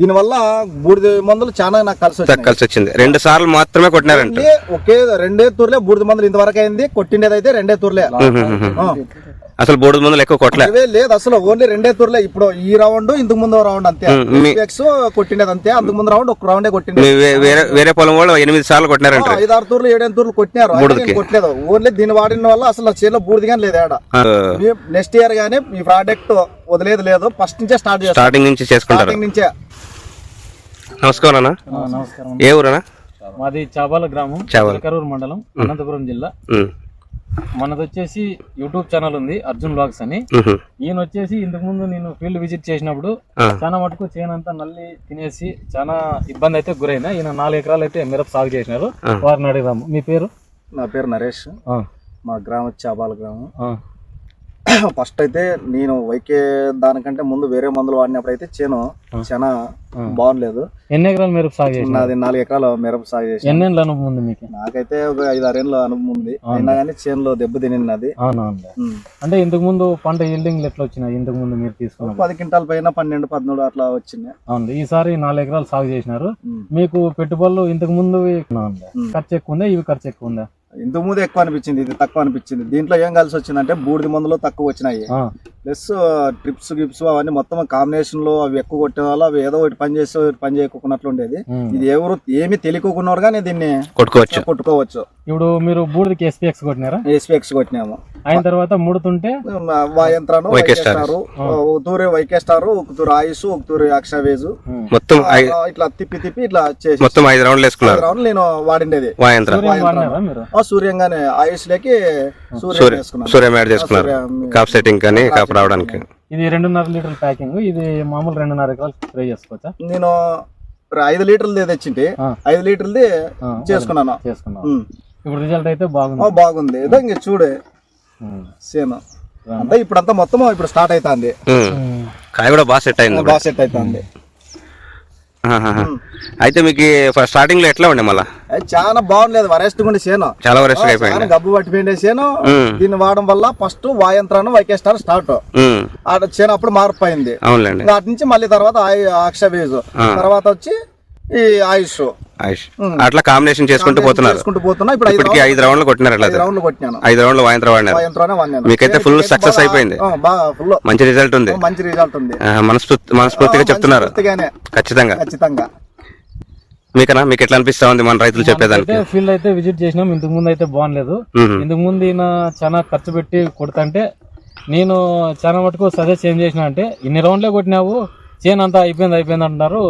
దీనివల్ల బూడిద మందులు చాలా నాకు కలిసి కలిసి వచ్చింది. రెండు సార్లు మాత్రమే కొట్టినారంట. ఒకే రెండే తూర్లే బూడిద మందులు ఇంతవరకు అయింది. కొట్టిండేది అయితే రెండే తూర్లే. అసలు బూడిద మందులు ఎక్కువ కొట్టలే ఇవే లేదు అసలు ఓన్లీ రెండే తూర్లే. ఇప్పుడు ఈ రౌండ్ ఇంతకు ముందు రౌండ్ అంతే. ఎక్స్ కొట్టిండేది అంతే. అంతకు ముందు రౌండ్ ఒక రౌండే వే- వేరే వేరే పొలం వాళ్ళు ఎనిమిది సార్లు కొట్టినారంట. ఐదారు తూర్లు ఏడేడు తూర్లు కొట్టినారు. కొట్టలేదు. ఓన్లీ దీన్ని వాడిన వల్ల అసలు చేలో బూడిద కానీ లేదు ఆడ. నెక్స్ట్ ఇయర్ గానీ ఈ ప్రోడక్ట్ వదిలేదు లేదు. ఫస్ట్ నుంచే స్టార్ట్ చేస్తాం స్టార్టింగ్ నుంచి చేసుకుంటారు. నుంచే. నమస్కారం అన్న. నమస్కారం. ఏ ఊరన్నా? మాది చాబాల గ్రామం చాబాల. కరూరు మండలం అనంతపురం జిల్లా. ఉమ్, మనది వచ్చేసి యూట్యూబ్ ఛానల్ ఉంది అర్జున్ బ్లాగ్స్ అని. ఉహు, ఈయన వచ్చేసి ఇంతకు ముందు నేను ఫీల్డ్ విజిట్ చేసినప్పుడు ఆ. చాలా మటుకు చేనంతా నల్లి తినేసి చాలా ఇబ్బంది అయితే గురైన. ఈయన నాలుగు ఎకరాలు అయితే మిరప సాగు చేసినారు. ఆ. వారిని అడిగాము మీ పేరు? నా పేరు నరేష్. ఆ, మా గ్రామం చాబాల గ్రామం. ఆ, ఫస్ట్ అయితే నేను వైకే దానికంటే ముందు వేరే మందులు వాడినప్పుడు అయితే చేను చాలా బాగుండలేదు. ఎన్ని ఎకరాలు మిరప సాగు చేసినారు నాది నాలుగు ఎకరాల మిరప సాగు చేసి ఎన్నేళ్ళ అనుభవం ఉంది మీకు? నాకైతే ఒక ఐదు ఆరేళ్ళ అనుభవం ఉంది. అయినా కానీ చేనులో దెబ్బ తినినది. అంటే ఇంతకు ముందు పంట ఈల్డింగ్లు ఎట్లా వచ్చినాయి? ఇంతకు ముందు మీరు తీసుకున్నప్పుడు పది క్వింటాల పైన పన్నెండు పదమూడు అట్లా వచ్చింది అవును ఈసారి నాలుగు ఎకరాలు సాగు చేసినారు. మీకు పెట్టుబడులు ఇంతకు ముందు ఖర్చు ఎక్కువ ఉందా? ఇవి ఖర్చు ఎక్కువ ఉందా? ఇంతకు ముందు ఎక్కువ అనిపించింది ఇది తక్కువ అనిపించింది. దీంట్లో ఏం కలిసి వచ్చిందంటే బూడిద మందులు తక్కువ వచ్చినాయి. ప్లస్ ట్రిప్స్ గిప్స్ అవన్నీ మొత్తం కాంబినేషన్లో అవి ఎక్కువ కొట్టిన వల్ల అవి ఏదో ఒకటి పని చేసి ఒకటి పని చేయకున్నట్లు ఉండేది. ఇది ఎవరు ఏమి తెలియకున్నారు కానీ దీన్ని కొట్టుకోవచ్చు. కొట్టుకోవచ్చు. ఇప్పుడు మీరు బూడిదకి ఎస్పీఎక్స్ కొట్టినారా? ఎస్పెక్స్ కొట్టినాము. అయిన తర్వాత ముడుతుంటే? వాయంత్రాను వైకే స్టార్. వైకేస్టారు ఒక తూరి వైకే స్టార్ ఒక తూరి ఆయుష్ ఒక తూరి అక్షవేజు మొత్తం ఐ- ఇట్లా తిప్పి తిప్పి ఇట్లా చేసి మొత్తం ఐదు రౌండ్లు వేసుకున్నారు. రౌండ్ నేను వాడిండేది. వాయంత్ర సూర్యంగానే ఆయుష్ లేకి సూర్యం సూర్య వేసుకున్నాను. సూర్యం యాడ్ చేసుకున్నారు. సూర్య- కాప్ సెట్టింగ్ కానీ కాప్ రావడానికి. ఇది రెండున్నర లీటర్ ప్యాకింగ్ ఇది మామూలు రెండున్నర ఎకరాలు స్ప్రే చేసుకోవచ్చా? నేను ఐదు లీటర్లది తెచ్చింటి. ఐదు లీటర్లది చేసుకున్నాను. చేసుకున్నాం ఉమ్. ఇప్పుడు రిజల్ట్ అయితే బాగుంది. బాగుంది. ఏదో ఇంక చూడే. సేను. అంతా ఇప్పుడంతా మొత్తం ఇప్పుడు స్టార్ట్ అవుతుంది. కాయ కూడా బాగా సెట్ అయింది బాగా సెట్ అవుతుంది. అయితే మీకు స్టార్టింగ్లో ఎట్లా ఉండే మళ్ళా? చాలా బాగుండలేదు వరెస్ట్ ఉండే సేను. చాలా వరస్ట్ అయిపోయింది. గబ్బు పట్టిపోయిండే సేను. దీన్ని వాడడం వల్ల ఫస్ట్ వాయంత్రాన్ని వైకేస్టార్ స్టార్ట్. ఆడ చేను అప్పుడు మార్పు అయింది. అటు నుంచి మళ్ళీ తర్వాత అక్షవేజ్ ఆ. తర్వాత వచ్చి ఈ ఆయుష్. ఆయుష్. అట్లా కాంబినేషన్ చేసుకుంటూ పోతున్నారు. ఇప్పుడు ఐదు ఇప్పటికి ఐదు రౌండ్లు కొట్టినారు అట్లా ఐదు రౌండ్లు కొట్టినాను. ఐదు రౌండ్లు వాయంత్ర వాడినారు. మీకైతే full success అయిపోయింది. ఫుల్ మంచి రిజల్ట్ ఉంది. మంచి రిజల్ట్ ఉంది. మనస్ఫూర్తి మనస్ఫూర్తిగా చెప్తున్నారు. ఖచ్చితంగా. ఖచ్చితంగా. మీకనా మీకు ఎట్లా అనిపిస్తా ఉంది మన రైతులు చెప్పేదానికి? ఫీల్డ్ అయితే విజిట్ చేసినాం. ఇంతకు ముందు అయితే బాగుండలేదు. ఇంతకు ముందు ఈయన చాలా ఖర్చు పెట్టి కొడుతుంటే నేను చాలా మటుకు సజెస్ట్ ఏం చేసిన అంటే ఇన్ని రౌండ్లే కొట్టినావు చేను అంతా అయిపోయింది అయిపోయింది అంటున్నారు.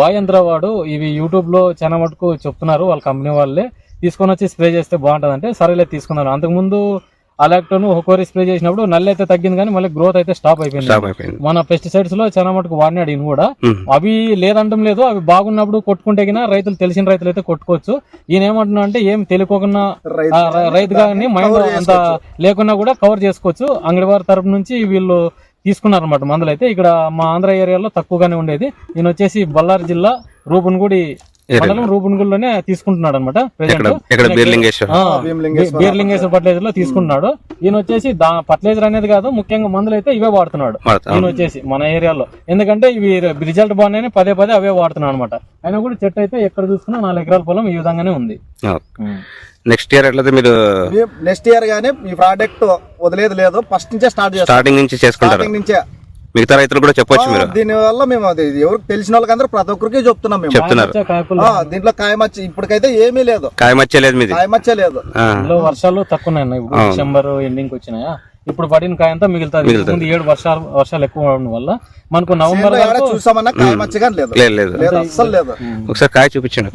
వాయంత్ర వాడు ఇవి యూట్యూబ్లో చాలా మటుకు చెప్తున్నారు వాళ్ళ కంపెనీ వాళ్ళే. తీసుకొని వచ్చి స్ప్రే చేస్తే బాగుంటది అంటే సరేలే తీసుకున్నాను అంతకుముందు అలాక్టోను ఒక్కోరి స్ప్రే చేసినప్పుడు నల్లి అయితే తగ్గింది కానీ మళ్ళీ గ్రోత్ అయితే స్టాప్ అయిపోయింది. స్టాప్ అయిపోయింది. మన పెస్టిసైడ్స్లో చాలా మటుకు వాడినాడు ఈయన కూడా. అవి లేదంటం లేదు అవి బాగున్నప్పుడు కొట్టుకుంటే గిన రైతులు తెలిసిన రైతులు అయితే కొట్టుకోవచ్చు. ఈయన ఏమంటున్నా అంటే ఏం తెలియకోకుండా రైతు ఆ, రై- రైతు గాని మైండ్ అంత లేకున్నా కూడా కవర్ చేసుకోవచ్చు. అంగడి వారి తరపు నుంచి వీళ్ళు తీసుకున్నారు అనమాట మందులు అయితే. ఇక్కడ మా ఆంధ్ర ఏరియాలో తక్కువగానే ఉండేది. ఈయన వచ్చేసి బళ్ళారి జిల్లా రూపన్గుడి మండలం రూపన్గుడిలోనే తీసుకుంటున్నాడు అనమాట బీర్లింగేశ్వర్. ఫర్టిలైజర్లో తీసుకుంటున్నాడు. ఈయన వచ్చేసి ఫర్టిలైజర్ అనేది కాదు ముఖ్యంగా మందులు అయితే ఇవే వాడుతున్నాడు. వాడతాం. ఈయన వచ్చేసి మన ఏరియాలో. ఎందుకంటే ఇవి రిజల్ట్ బాగున్నాయని పదే పదే అవే వాడుతున్నాడు అనమాట అయినా కూడా చెట్టు అయితే ఎక్కడ చూసుకున్నా నాలుగు ఎకరాల పొలం ఈ విధంగానే ఉంది. నెక్స్ట్ ఇయర్ ఎట్లయితే మీరు నెక్స్ట్ ఇయర్ గానీ ఈ ప్రోడక్ట్ వదిలేదు లేదు ఫస్ట్ నుంచే స్టార్ట్ చేస్తాం స్టార్టింగ్ నుంచి చేసుకుంటారు. స్టార్టింగ్ నుంచే. మిగతా రైతులు కూడా చెప్పొచ్చు మీరు. దీని వల్ల మేము అది ఎవరికి తెలిసిన వాళ్ళకందరూ ప్రతి ఒక్కరికి చెప్తున్నాం మేము. చెప్తున్నారు. ఆ, దీంట్లో కాయమచ్చ ఇప్పటికైతే ఏమీ లేదు. కాయ మచ్చలేదు మీది. కాయమచ్చే లేదు. ఆ, వర్షాలు తక్కువ ఉన్నాయి. అన్న. ఇప్పుడు డిసెంబర్ ఎండింగ్ వచ్చినాయా? ఇప్పుడు పడిన కాయ అంతా మిగులుతుంది. ముందు ఏడు వర్షాలు వర్షాలు ఎక్కువ అవడం వల్ల మనకు నవంబర్ ఎక్కడ చూసామన్నా కాయమచ్చ కానీ లేదు. లేదు లేదు. లేదు అస్సలు లేదు. ఒకసారి కాయ చూపించండి.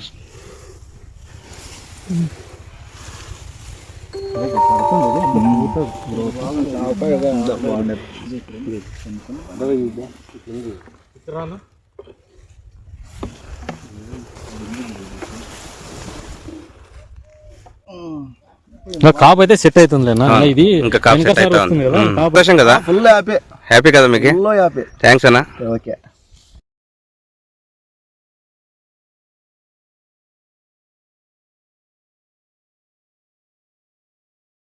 కాపు అయితే సెట్ అవుతుంది ఇది ఇంకా కాపు సెట్ వెనకసారి అవుతా వస్తుంది ఉంది కదా? ఫుల్ హ్యాపీ హ్యాపీ కదా మీకు? థ్యాంక్స్ అన్న. ఓకే